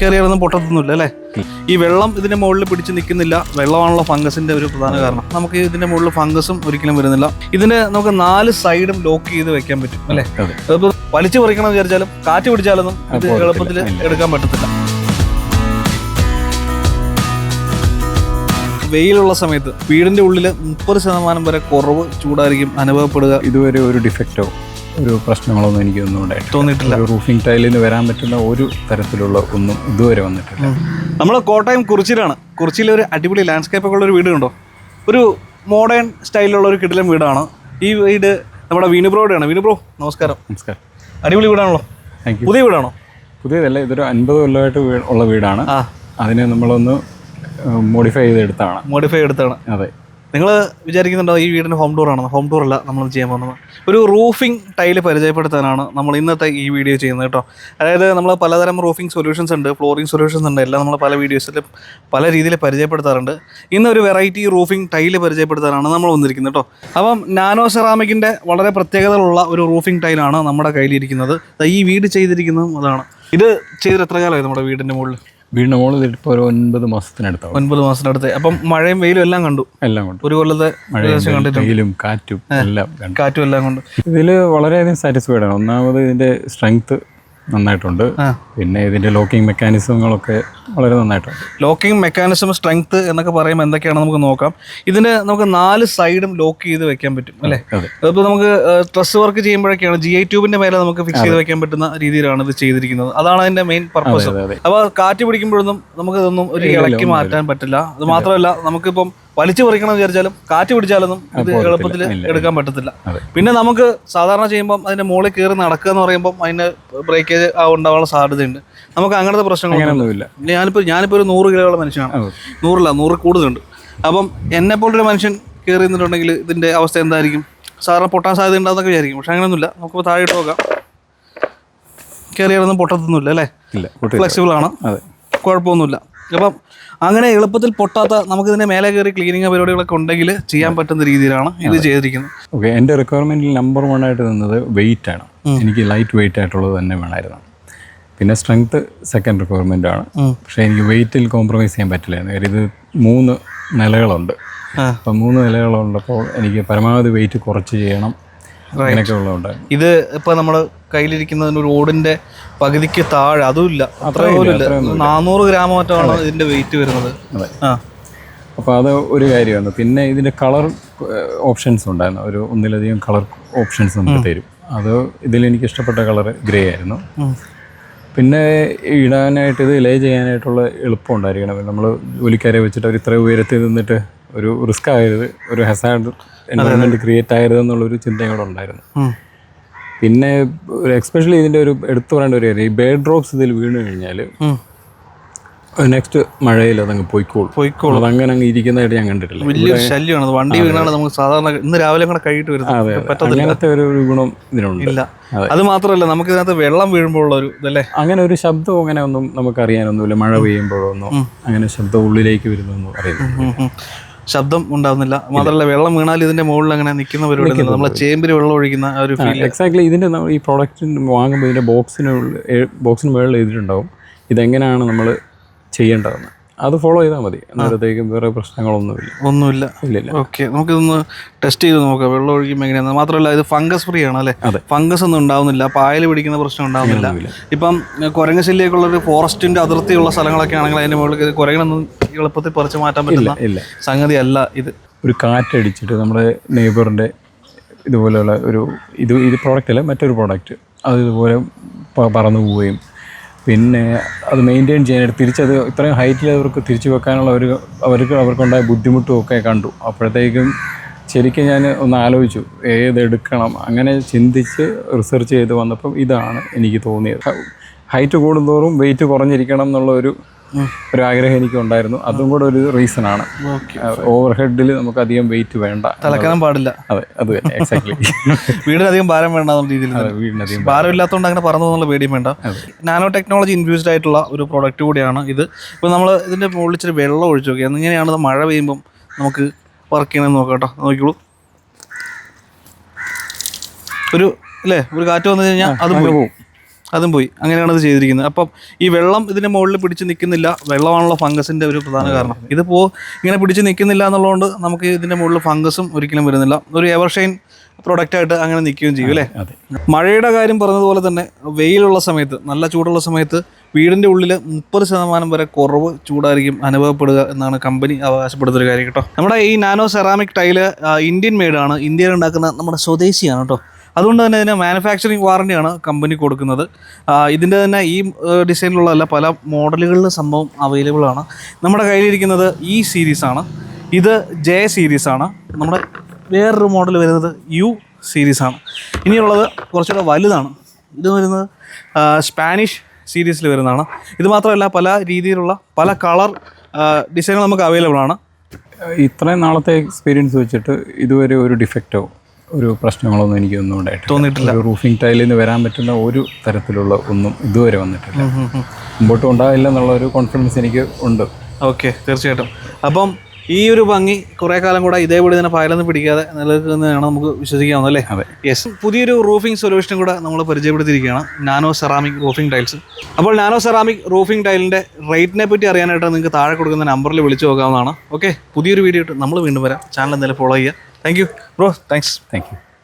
കയറിയാലൊന്നും പൊട്ടത്തൊന്നുമില്ല അല്ലേ? ഈ വെള്ളം ഇതിന്റെ മുകളിൽ പിടിച്ച് നിൽക്കുന്നില്ല. വെള്ളമാണല്ലോ ഫംഗസിന്റെ ഒരു പ്രധാന കാരണം. നമുക്ക് ഇതിന്റെ മുകളിൽ ഫംഗസും ഒരിക്കലും വരുന്നില്ല. ഇതിന് നമുക്ക് നാല് സൈഡും ലോക്ക് ചെയ്ത് വെക്കാൻ പറ്റും അല്ലേ? അതെ. അതിപ്പോ വലിച്ചു പറിക്കണം വിചാരിച്ചാലും കാറ്റ് പിടിച്ചാലൊന്നും ഇത് എളുപ്പത്തിൽ എടുക്കാൻ പറ്റത്തില്ല. വെയിലുള്ള സമയത്ത് വീടിന്റെ ഉള്ളിൽ മുപ്പത് ശതമാനം വരെ കുറവ് ചൂടായിരിക്കും അനുഭവപ്പെടുക. ഇതുവരെ ഒരു ഡിഫക്റ്റോ ഒരു പ്രശ്നങ്ങളൊന്നും എനിക്കൊന്നും ഉണ്ടായിട്ട് തോന്നിയിട്ടില്ല. റൂഫിംഗ് ടൈലിന് വരാൻ പറ്റുന്ന ഒരു തരത്തിലുള്ള ഒന്നും ഇതുവരെ വന്നിട്ടില്ല. നമ്മൾ കോട്ടയം കുറിച്ചിലാണ്. കുറിച്ചിൽ ഒരു അടിപൊളി ലാൻഡ്സ്കേപ്പ് ഒക്കെ ഉള്ള ഒരു വീട് കണ്ടോ? ഒരു മോഡേൺ സ്റ്റൈലിലുള്ള ഒരു കിടിലം വീടാണ്. ഈ വീട് നമ്മുടെ വീണുബ്രോയുടെയാണ് വീണുബ്രോ നമസ്കാരം. നമസ്കാരം. അടിപൊളി വീടാണല്ലോ. പുതിയ വീടാണോ? പുതിയതല്ല ഇതൊരു അൻപത് കൊല്ലമായിട്ട് ഉള്ള വീടാണ്. അതിനെ നമ്മളൊന്ന് മോഡിഫൈ ചെയ്തെടുത്താണ്. മോഡിഫൈ എടുത്താണ് അതെ. നിങ്ങൾ വിചാരിക്കുന്നുണ്ടോ ഈ വീടിന് ഹോം ടൂർ ആണെന്ന്? ഹോം ടൂർ അല്ല നമ്മൾ ചെയ്യാൻ പോകുന്നത്. ഒരു റൂഫിംഗ് ടൈൽ പരിചയപ്പെടുത്താനാണ് നമ്മൾ ഇന്നത്തെ ഈ വീഡിയോ ചെയ്യുന്നത് കേട്ടോ. അതായത് നമ്മൾ പലതരം റൂഫിംഗ് സൊല്യൂഷൻസ് ഉണ്ട് ഫ്ലോറിംഗ് സൊല്യൂഷൻസ് ഉണ്ട് എല്ലാം നമ്മൾ പല വീഡിയോസിലും പല രീതിയിൽ പരിചയപ്പെടുത്താറുണ്ട്. ഇന്ന് ഒരു വെറൈറ്റി റൂഫിംഗ് ടൈൽ പരിചയപ്പെടുത്താനാണ് നമ്മൾ വന്നിരിക്കുന്നത് കേട്ടോ. അപ്പം നാനോ സെറാമിക്കിന്റെ വളരെ പ്രത്യേകതകളുള്ള ഒരു റൂഫിംഗ് ടൈലാണ് നമ്മുടെ കയ്യിലിരിക്കുന്നത്. ഈ വീട് ചെയ്തിരിക്കുന്നതും അതാണ്. ഇത് ചെയ്തിട്ട് എത്ര കാലമായി നമ്മുടെ വീടിന്റെ മുകളിൽ വീടിന് മുകളിൽ ഇപ്പോൾ ഒരു ഒൻപത് മാസത്തിനടുത്ത് ഒൻപത് മാസത്തിനടുത്ത്. അപ്പം മഴയും വെയിലും എല്ലാം കണ്ടു. എല്ലാം കണ്ടു. ഒരു കൊല്ലത്തെ വെയിലും കാറ്റും എല്ലാം കാറ്റും എല്ലാം കൊണ്ട്. ഇതിൽ വളരെയധികം സാറ്റിസ്ഫൈഡ് ആണ്. ഒന്നാമത് ഇതിന്റെ സ്ട്രെങ്ത് നന്നായിട്ടുണ്ട്. പിന്നെ ഇതിന്റെ ലോക്കിംഗ് മെക്കാനിസങ്ങളൊക്കെ വളരെ നന്നായിട്ടുണ്ട്. ലോക്കിംഗ് മെക്കാനിസം സ്ട്രെങ്ത് എന്നൊക്കെ പറയുമ്പോൾ എന്തൊക്കെയാണ് നമുക്ക് നോക്കാം. ഇതിന് നമുക്ക് നാല് സൈഡും ലോക്ക് ചെയ്ത് വെക്കാൻ പറ്റും അല്ലേ? അതിപ്പോൾ നമുക്ക് ട്രസ് വർക്ക് ചെയ്യുമ്പോഴൊക്കെയാണ് ജി ഐ ട്യൂബിന്റെ മേലെ നമുക്ക് ഫിക്സ് ചെയ്ത് വെക്കാൻ പറ്റുന്ന രീതിയിലാണ് ഇത് ചെയ്തിരിക്കുന്നത്. അതാണ് അതിന്റെ മെയിൻ പർപ്പസ്. അപ്പോൾ കാറ്റ് പിടിക്കുമ്പോഴൊന്നും നമുക്ക് ഇതൊന്നും ഒരു ഇളക്കി മാറ്റാൻ പറ്റില്ല. അത് മാത്രമല്ല നമുക്കിപ്പം വലിച്ചു പറിക്കണം വിചാരിച്ചാലും കാറ്റ് പിടിച്ചാലൊന്നും ഇത് എളുപ്പത്തിൽ എടുക്കാൻ പറ്റത്തില്ല. പിന്നെ നമുക്ക് സാധാരണ ചെയ്യുമ്പോൾ അതിന്റെ മുകളിൽ കയറി നടക്കുക എന്ന് പറയുമ്പോൾ അതിന് ബ്രേക്കേജ് ഉണ്ടാവാനുള്ള സാധ്യതയുണ്ട്. നമുക്ക് അങ്ങനത്തെ പ്രശ്നങ്ങളൊന്നുമില്ല ഞാനിപ്പോ ഞാനിപ്പോൾ ഞാനിപ്പോൾ ഒരു നൂറ് കിലോയുള്ള മനുഷ്യനാണ്. നൂറില്ല നൂറ് കൂടുതലുണ്ട്. അപ്പം എന്നെ പോലൊരു മനുഷ്യൻ കയറി നിന്നിട്ടുണ്ടെങ്കിൽ ഇതിന്റെ അവസ്ഥ എന്തായിരിക്കും? സാറിന് പൊട്ടാൻ സാധ്യത ഉണ്ടാകുന്നൊക്കെ വിചാരിക്കും. പക്ഷെ അങ്ങനെയൊന്നുമില്ല. നമുക്ക് താഴെ ഇട്ട് നോക്കാം കയറിയാലൊന്നും പൊട്ടത്തൊന്നുമില്ല അല്ലേ? ഫ്ലെക്സിബിൾ ആണ്. അതെ. കുഴപ്പമൊന്നുമില്ല. അപ്പം അങ്ങനെ എളുപ്പത്തിൽ പൊട്ടാത്ത നമുക്ക് ഇതിന്റെ മേലെ കയറി ക്ലീനിങ് പരിപാടികളൊക്കെ ഉണ്ടെങ്കിൽ ചെയ്യാൻ പറ്റുന്ന രീതിയിലാണ് ഇത് ചെയ്തിരിക്കുന്നത്. ഓക്കെ എന്റെ റിക്വയർമെന്റിൽ നമ്പർ വൺ ആയിട്ട് നിന്നത് വെയിറ്റ് ആണ്. എനിക്ക് ലൈറ്റ് വെയിറ്റ് ആയിട്ടുള്ളത് തന്നെ വേണമായിരുന്നു. പിന്നെ സ്ട്രെങ്ത് സെക്കൻഡ് റിക്വയർമെന്റ് ആണ്. പക്ഷേ എനിക്ക് വെയിറ്റിൽ കോംപ്രമൈസ് ചെയ്യാൻ പറ്റില്ലായിരുന്നു. കാര്യം ഇത് മൂന്ന് നിലകളുണ്ട്. അപ്പം മൂന്ന് നിലകളുള്ളപ്പോൾ എനിക്ക് പരമാവധി വെയിറ്റ് കുറച്ച് ചെയ്യണം. അങ്ങനെയൊക്കെ ഉള്ളതുകൊണ്ട്. ഇത് ഇപ്പൊ നമ്മൾ കയ്യിലിരിക്കുന്നതിന് ഒരു പകുതിക്ക് താഴെ അതുമില്ല. അത്ര പോലും ഇല്ല, നാനൂറ് ഗ്രാം മറ്റാണ് ഇതിന്റെ വെയിറ്റ് വരുന്നത്. അപ്പൊ ആ. അപ്പോൾ അത് ഒരു കാര്യമാണ് പിന്നെ ഇതിന്റെ കളർ ഓപ്ഷൻസ് ഉണ്ടായിരുന്നു. ഒരു ഒന്നിലധികം കളർ ഓപ്ഷൻസ് നമുക്ക് തരും. അത് ഇതിൽ എനിക്ക് ഇഷ്ടപ്പെട്ട കളർ ഗ്രേ ആയിരുന്നു പിന്നെ ഇടാനായിട്ട് ഇത് ലേ ചെയ്യാനായിട്ടുള്ള എളുപ്പം ഉണ്ടായിരിക്കണം. നമ്മൾ ജോലിക്കാരെ വെച്ചിട്ട് അവർ ഇത്ര ഉയരത്തിൽ നിന്നിട്ട് ഒരു റിസ്ക് ആയത് ഒരു ഹെസാർഡ് എൻവയോൺമെന്റ് ക്രിയേറ്റ് ആയിരുന്നു എന്നുള്ളൊരു ചിന്തയോടെ ഉണ്ടായിരുന്നു. പിന്നെ ഒരു എക്സ്പെഷ്യലി ഇതിന്റെ ഒരു എടുത്തു പറയേണ്ട ഒരു കാര്യം ഈ ബേഡ് ഡ്രോപ്സ് ഇതിൽ വീണു കഴിഞ്ഞാൽ നെക്സ്റ്റ് മഴയിൽ അതങ്ങ് പോയിക്കോളും. പോയിക്കോളും. അതങ്ങനെ അങ്ങ് ഇരിക്കുന്നതായിട്ട് ഞാൻ കണ്ടിട്ടില്ല. വലിയൊരു ശല്യമാണ്. അത് വണ്ടി വീണാണ് നമുക്ക് സാധാരണ ഇന്ന് രാവിലെ കൂടെ കഴിയിട്ട് വരുന്നത്. അങ്ങനത്തെ ഒരു ഗുണം ഇതിനുണ്ട്. ഇല്ല. അത്. മാത്രമല്ല നമുക്ക് ഇതിനകത്ത് വെള്ളം വീഴുമ്പോഴുള്ള ഒരു ഇതല്ലേ? അങ്ങനെ ഒരു ശബ്ദം അങ്ങനെ ഒന്നും നമുക്ക് അറിയാനൊന്നുമില്ല മഴ പെയ്യുമ്പോഴൊന്നും അങ്ങനെ ശബ്ദം ഉള്ളിലേക്ക് വരുന്നൊന്നും ഉം. ശബ്ദം ഉണ്ടാവുന്നില്ല. മാത്രമല്ല വെള്ളം വീണാൽ ഇതിന്റെ മുകളിൽ അങ്ങനെ നിൽക്കുന്ന പരിപാടി നമ്മളെ ചേമ്പിൽ വെള്ളം ഒഴിക്കുന്ന ഒരു ഫീൽ എക്സാക്ട്ലി ഇതിന്റെ ഈ പ്രോഡക്റ്റിന് വാങ്ങുമ്പോൾ ഇതിന്റെ ബോക്സിന് ബോക്സിന് മുകളിൽ എഴുതിയിട്ടുണ്ടാവും. ഇതെങ്ങനെയാണ് നമ്മൾ ചെയ്യേണ്ടതെന്ന്. അത് ഫോളോ ചെയ്താൽ മതി. അന്നേരത്തേക്കും വേറെ പ്രശ്നങ്ങളൊന്നുമില്ല. ഒന്നുമില്ല. ഇല്ലില്ല. ഓക്കെ നമുക്കിതൊന്ന് ടെസ്റ്റ് ചെയ്ത് നോക്കാം. വെള്ളം ഒഴിക്കുമ്പോൾ എങ്ങനെയാണ് മാത്രമല്ല ഇത് ഫംഗസ് ഫ്രീ ആണ് അല്ലേ? അതെ. ഫംഗസ് ഒന്നും ഉണ്ടാവുന്നില്ല. പായൽ പിടിക്കുന്ന പ്രശ്നം ഉണ്ടാവുന്നില്ല. ഇപ്പം കുരങ്ങ ശല്യൊക്കെ ഉള്ള ഒരു ഫോറസ്റ്റിന്റെ അതിർത്തിയുള്ള സ്ഥലങ്ങളൊക്കെ ആണെങ്കിൽ അതിന്റെ മുകളിൽ കുരങ്ങനൊന്നും എളുപ്പത്തിൽ പറിച്ചു മാറ്റാൻ പറ്റില്ല സംഗതിയല്ല ഇല്ല. സംഗതി അല്ല ഇത്. ഒരു കാറ്റടിച്ചിട്ട് നമ്മുടെ നെയ്ബറിന്റെ ഇതുപോലെയുള്ള ഒരു ഇത് ഇത് പ്രോഡക്റ്റ് അല്ല മറ്റൊരു പ്രോഡക്റ്റ് അത് ഇതുപോലെ പറന്നു പോവുകയും പിന്നെ അത് മെയിന്റെയിൻ ചെയ്യാനായിട്ട് തിരിച്ചത് ഇത്രയും ഹൈറ്റിൽ അവർക്ക് തിരിച്ചു വെക്കാനുള്ള ഒരു അവർക്ക് അവർക്കുണ്ടായ ബുദ്ധിമുട്ടും ഒക്കെ കണ്ടു. അപ്പോഴത്തേക്കും ശരിക്കും ഞാൻ ഒന്ന് ആലോചിച്ചു ഏതെടുക്കണം അങ്ങനെ ചിന്തിച്ച് റിസർച്ച് ചെയ്ത് വന്നപ്പം ഇതാണ് എനിക്ക് തോന്നിയത്. ഹൈറ്റ് കൂടുന്തോറും വെയിറ്റ് കുറഞ്ഞിരിക്കണം എന്നുള്ള ഒരു ഒരു ആഗ്രഹം എനിക്ക് ഉണ്ടായിരുന്നു അതും കൂടെ ഒരു റീസൺ ആണ്. ഓവർ ഹെഡിൽ നമുക്ക് അധികം വെയിറ്റ് വേണ്ട തലക്കണം പാടില്ല. അതെ അത് തന്നെ എക്സാക്ട്ലി വീടിനധികം ഭാരം വേണ്ട രീതിയിൽ വീടിനധികം ഭാരം ഇല്ലാത്തതുകൊണ്ട് അങ്ങനെ പറന്നു എന്നുള്ള പേടിയും വേണ്ട. നാനോ ടെക്നോളജി ഇൻഫ്യൂസ്ഡ് ആയിട്ടുള്ള ഒരു പ്രോഡക്റ്റ് കൂടിയാണ് ഇത്. ഇപ്പോൾ നമ്മൾ ഇതിന്റെ മുകളിൽ ഇച്ചിരി വെള്ളം ഒഴിച്ചു നോക്കി എങ്ങനെയാണ് മഴ പെയ്യുമ്പം നമുക്ക് വർക്ക് ചെയ്യണമെന്ന് നോക്കാം കേട്ടോ. നോക്കിക്കോളൂ. ഒരു അല്ലേ ഒരു കാറ്റ് വന്നു കഴിഞ്ഞാൽ അത് പോകും അതും പോയി. അങ്ങനെയാണ് ഇത് ചെയ്തിരിക്കുന്നത്. അപ്പം ഈ വെള്ളം ഇതിന്റെ മുകളിൽ പിടിച്ച് നിൽക്കുന്നില്ല. വെള്ളമാണല്ലോ ഫംഗസിന്റെ ഒരു പ്രധാന കാരണം. ഇതിപ്പോ ഇങ്ങനെ പിടിച്ച് നിൽക്കുന്നില്ല എന്നുള്ളതുകൊണ്ട് നമുക്ക് ഇതിന്റെ മുകളിൽ ഫംഗസും ഒരിക്കലും വരുന്നില്ല. ഒരു എവർഷൈൻ പ്രൊഡക്റ്റ് ആയിട്ട് അങ്ങനെ നിൽക്കുകയും ചെയ്യും അല്ലേ? മഴയുടെ കാര്യം പറഞ്ഞതുപോലെ തന്നെ വെയിലുള്ള സമയത്ത് നല്ല ചൂടുള്ള സമയത്ത് വീടിന്റെ ഉള്ളിൽ മുപ്പത് ശതമാനം വരെ കുറവ് ചൂടായിരിക്കും അനുഭവപ്പെടുക എന്നാണ് കമ്പനി അവകാശപ്പെടുന്ന ഒരു കാര്യം കേട്ടോ. നമ്മുടെ ഈ നാനോ സെറാമിക് ടൈൽ ഇന്ത്യൻ മെയ്ഡാണ് ഇന്ത്യയിൽ ഉണ്ടാക്കുന്ന നമ്മുടെ സ്വദേശിയാണ് കേട്ടോ. അതുകൊണ്ട് തന്നെ ഇതിന് മാനുഫാക്ചറിങ് വാറണ്ടിയാണ് കമ്പനി കൊടുക്കുന്നത്. ഇതിന്റെ തന്നെ ഈ ഡിസൈനിലുള്ള ഡിസൈനിലുള്ളതല്ല പല മോഡലുകളിൽ സംഭവം അവൈലബിൾ ആണ്. നമ്മുടെ കയ്യിലിരിക്കുന്നത് ഈ സീരീസാണ് ഇത് ജെ സീരീസാണ് നമ്മുടെ വേറൊരു മോഡൽ വരുന്നത് യു സീരീസാണ് ഇനിയുള്ളത് കുറച്ചുകൂടെ വലുതാണ്. ഇത് വരുന്നത് സ്പാനിഷ് സീരീസിൽ വരുന്നതാണ്. ഇത് മാത്രമല്ല പല രീതിയിലുള്ള പല കളർ ഡിസൈനുകൾ നമുക്ക് അവൈലബിൾ ആണ്. ഇത്രയും നാളത്തെ എക്സ്പീരിയൻസ് വെച്ചിട്ട് ഇതുവരെ ഒരു ഡിഫക്റ്റോ ഒരു പ്രശ്നങ്ങളൊന്നും എനിക്കൊന്നും ഉണ്ടായിട്ടില്ല. തോന്നിയിട്ടില്ല. റൂഫിംഗ് ടൈലിൽ നിന്ന് വരാൻ പറ്റുന്ന ഒരു തരത്തിലുള്ള ഒന്നും ഇതുവരെ വന്നിട്ടില്ല. മുമ്പോട്ട് ഉണ്ടാവില്ല എന്നുള്ള ഒരു കോൺഫിഡൻസ് എനിക്ക് ഉണ്ട്. ഓക്കെ തീർച്ചയായിട്ടും. അപ്പം ഈ ഒരു ഭംഗി കുറെ കാലം കൂടെ ഇതേപോലെ തന്നെ പായലൊന്നും പിടിക്കാതെ നിലനിൽക്കുന്നതാണ് നമുക്ക് വിശ്വസിക്കാവുന്നത് അല്ലേ? അതെ. യെസ് പുതിയൊരു റൂഫിംഗ് സൊല്യൂഷനും കൂടെ നമ്മൾ പരിചയപ്പെടുത്തിയിരിക്കുകയാണ്. നാനോ സെറാമിക് റൂഫിംഗ് ടൈൽസ് അപ്പോൾ നാനോ സെറാമിക് റൂഫിംഗ് ടൈലിന്റെ റേറ്റിനെ പറ്റി അറിയാനായിട്ട് നിങ്ങൾക്ക് താഴെ കൊടുക്കുന്ന നമ്പറിൽ വിളിച്ചു നോക്കാവുന്നതാണ്. ഓക്കെ പുതിയൊരു വീഡിയോ ഇട്ട് നമ്മൾ വീണ്ടും വരാം. ചാനൽ എന്തായാലും ഫോളോ ചെയ്യുക. Thank you bro thanks thank you